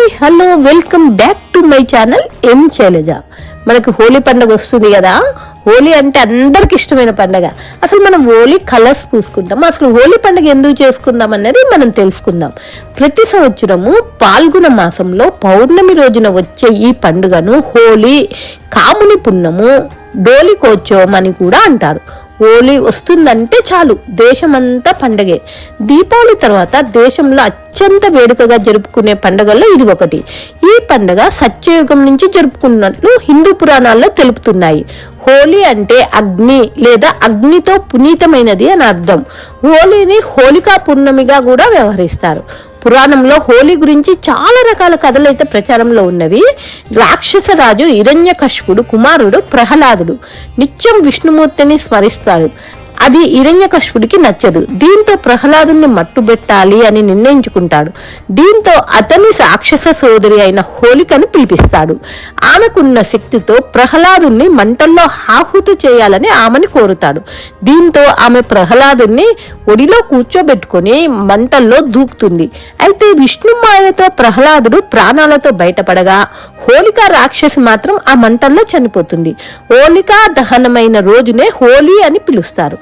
Hi hello welcome back to my channel. ఎం శైలజ? మనకు హోలీ పండుగ వస్తుంది కదా? హోలీ అంటే అందరికి ఇష్టమైన పండుగ. అసలు మనం హోలీ కలర్స్ పూసుకుంటాం అసలు హోలీ పండుగ ఎందుకు చేసుకుందాం అనేది మనం తెలుసుకుందాం. ప్రతి సంవత్సరము పాల్గొన మాసంలో పౌర్ణమి రోజున వచ్చే ఈ పండుగను హోలీ కాముని పున్నము డోలికోత్సవం అని కూడా అంటారు. హోలీ వస్తుందంటే చాలు. దేశమంతా పండగే. దీపావళి తర్వాత దేశంలో అత్యంత వేడుకగా జరుపుకునే పండుగల్లో ఇది ఒకటి. ఈ పండుగ సత్యయుగం నుంచి జరుపుకున్నట్లు హిందూ పురాణాల్లో తెలుపుతున్నాయి. హోలీ అంటే అగ్ని లేదా అగ్నితో పునీతమైనది అని అర్థం. హోలీని హోలికా పూర్ణమిగా కూడా వ్యవహరిస్తారు. పురాణంలో హోలీ గురించి చాలా రకాల కథలు అయితే ప్రచారంలో ఉన్నవి. రాక్షస రాజు కుమారుడు ప్రహ్లాదుడు నిత్యం విష్ణుమూర్తిని స్మరిస్తారు. అది హిరణ్యకశిపుడికి నచ్చదు. దీంతో ప్రహ్లాదుని మట్టుబెట్టాలి అని నిర్ణయించుకుంటాడు. దీంతో అతని రాక్షస సోదరి అయిన హోలికను పిలిపిస్తాడు. ఆమెకున్న శక్తితో ప్రహ్లాదుని మంటల్లో ఆహుతి చేయాలని ఆమెను కోరుతాడు. దీంతో ఆమె ప్రహ్లాదుని ఒడిలో కూర్చోబెట్టుకొని మంటల్లో దూకుతుంది. అయితే విష్ణుమాయతో ప్రహ్లాదుడు ప్రాణాలతో బయటపడగా హోలికా రాక్షసి మాత్రం ఆ మంటల్లో చనిపోతుంది. హోలికా దహనమైన రోజునే హోలీ అని పిలుస్తారు.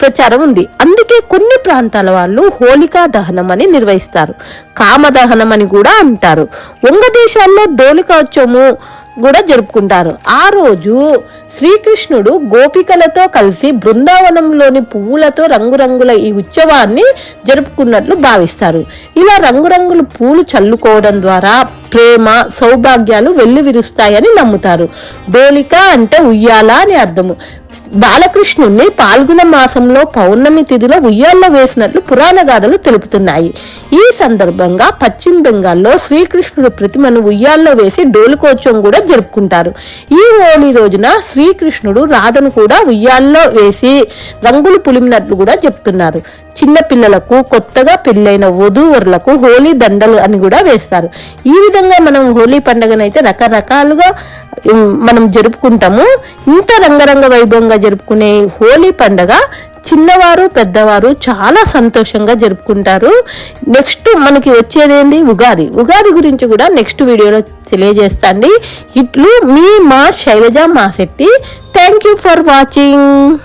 ప్రచారం ఉంది. అందుకే కొన్ని ప్రాంతాల వాళ్ళు హోలికా దహనం అని నిర్వహిస్తారు. కామదహనం అని కూడా అంటారు. వంగ దేశాల్లో డోలికోత్సవము కూడా జరుపుకుంటారు. ఆ రోజు శ్రీకృష్ణుడు గోపికలతో కలిసి బృందావనంలోని పువ్వులతో రంగురంగుల ఈ ఉత్సవాన్ని జరుపుకున్నట్లు భావిస్తారు. ఇలా రంగురంగుల పూలు చల్లుకోవడం ద్వారా ప్రేమ సౌభాగ్యాలు వెల్లువిరుస్తాయని నమ్ముతారు. డోలిక అంటే ఉయ్యాల అని అర్థము. బాలకృష్ణుణ్ణి పాల్గొన మాసంలో పౌర్ణమి తిథిలో ఉయ్యాల్లో వేసినట్లు పురాణ గాథలు తెలుపుతున్నాయి. ఈ సందర్భంగా పశ్చిమ బెంగాల్లో శ్రీకృష్ణుడు ప్రతిమను ఉయ్యాల్లో వేసి డోలుకోత్సవం కూడా జరుపుకుంటారు. ఈ హోలీ రోజున శ్రీకృష్ణుడు రాధను కూడా ఉయ్యాల్లో వేసి రంగులు పులిమినట్లు కూడా చెప్తున్నారు. చిన్న పిల్లలకు కొత్తగా పెళ్ళైన వధూవరులకు హోలీ దండలు అని కూడా వేస్తారు. ఈ విధంగా మనం హోలీ పండుగనైతే రకరకాలుగా మనం జరుపుకుంటాము. ఇంత రంగరంగ వైభవంగా జరుపుకునే హోలీ పండగ చిన్నవారు పెద్దవారు చాలా సంతోషంగా జరుపుకుంటారు. నెక్స్ట్ మనకి వచ్చేదేంది? ఉగాది. ఉగాది గురించి కూడా నెక్స్ట్ వీడియోలో తెలియజేస్తాండి. ఇట్లు మీ మా శైలజ మా Shetty thank you for watching.